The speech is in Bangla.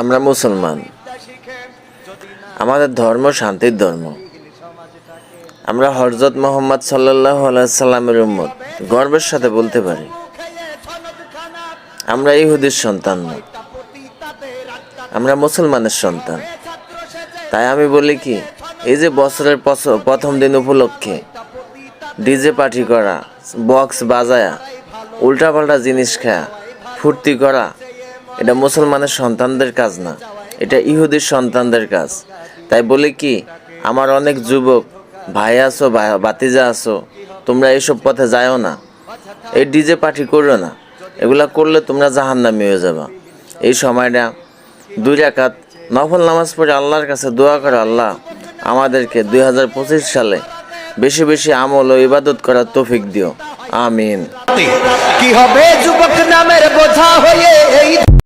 আমরা মুসলমান। আমাদের ধর্ম শান্তির ধর্ম। আমরা হরজত মোহাম্মদ সাল্লাহ সাল্লামের উম্মত। গর্বের সাথে বলতে পারি, আমরা ইহুদির সন্তান না। আমরা মুসলমানের সন্তান। তাই আমি বলি কি, এই যে বছরের প্রথম দিন উপলক্ষে ডিজে পার্টি করা, বক্স বাজায়া, উল্টাপাল্টা জিনিস খায়া, ফুর্তি করা এটা মুসলমানের সন্তানদের কাজ না, এটা ইহুদির সন্তানদের কাজ। তাই বলি কি, আমার অনেক যুবক, ভাই ভাই- বাতিজা আছো, তোমরা এইসব পথে যাও না। এই ডিজে পার্টি করো না, এগুলা করলে তোমরা জাহান্নামি হয়ে যাবা। এই সময়টা দুই রাকাত নফল নামাজ পড়ে আল্লাহর কাছে দোয়া করো, আল্লাহ আমাদেরকে দুই হাজার পঁচিশ সালে বেশি বেশি আমল ও ইবাদত করার তৌফিক দিও। আমিন। কি হবে যুবক নামের বোঝা হয়ে